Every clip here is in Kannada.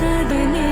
再被你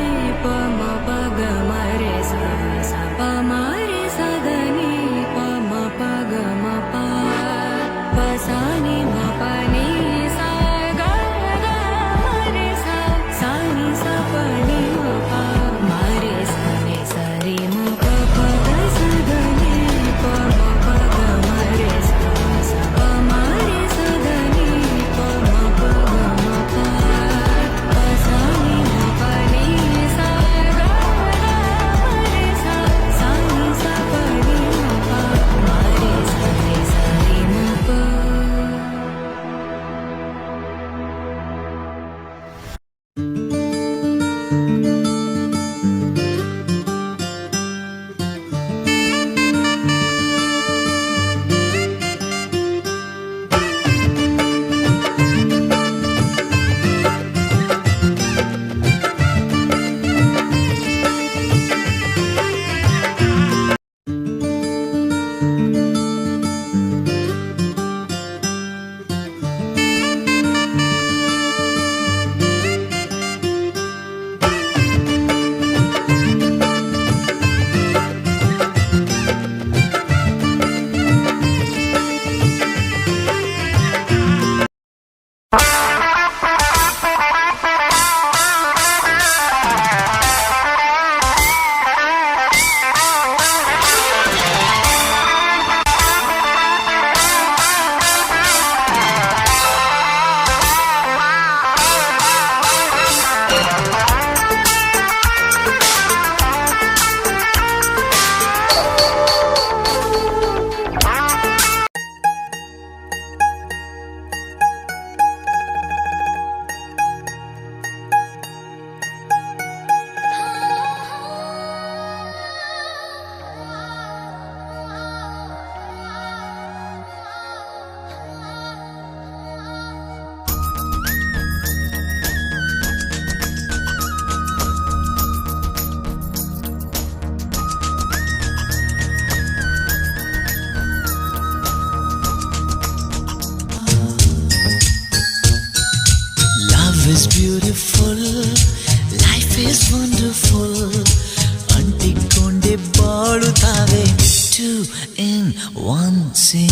in one scene.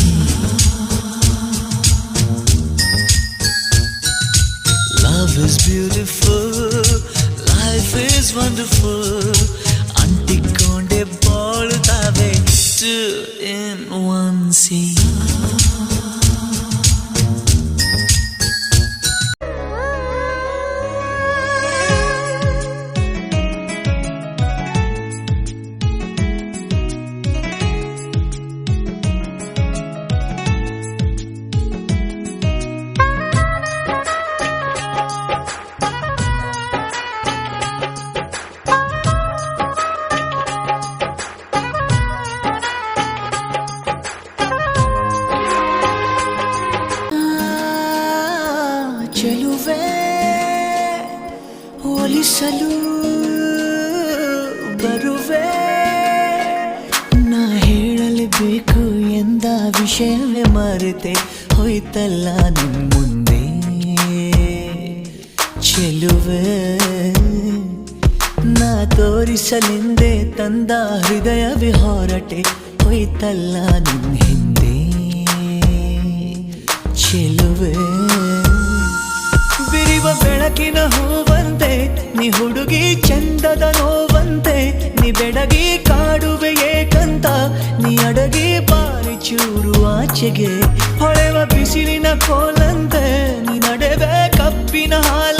Love is beautiful, life is wonderful. ಅಂಟಿಕೊಂಡೆ ಬಾಳುತ್ತಾವೆ two in one scene. ಒಲಿಸಲು ಬರುವೆ. ನಾ ಹೇಳಲೇಬೇಕು ಎಂದ ವಿಷಯವೇ ಮರೆತೆ ಹೋಯ್ತಲ್ಲ ನಿಮ್ಮ ಮುಂದೆ. ಚೆಲುವೆ, ನಾ ತೋರಿಸಲೆಂದೇ ತಂದ ಹೃದಯವೇ ಹೊರಟೆ ಹೋಯ್ತಲ್ಲ ನಿನ್ನ ಹಿಂದೆ. ಚೆಲುವೆ, ಬಿರಿವ ಬೆಳಕಿನ ಹೂವಂತೆ ನೀ ಹುಡುಗಿ ಚಂದದ ನೋವಂತೆ, ನೀ ಬೆಡಗಿ ಕಾಡುವೆ ಏಕಂತ, ನೀ ಅಡಗಿ ಬಾರಿ ಚೂರು ಆಚೆಗೆ, ಹೊಳೆವ ಬಿಸಿಲಿನ ಕೋಲಂತೆ, ನೀ ನಡೆವೆ ಕಪ್ಪಿನ ಹಾಲಂತೆ.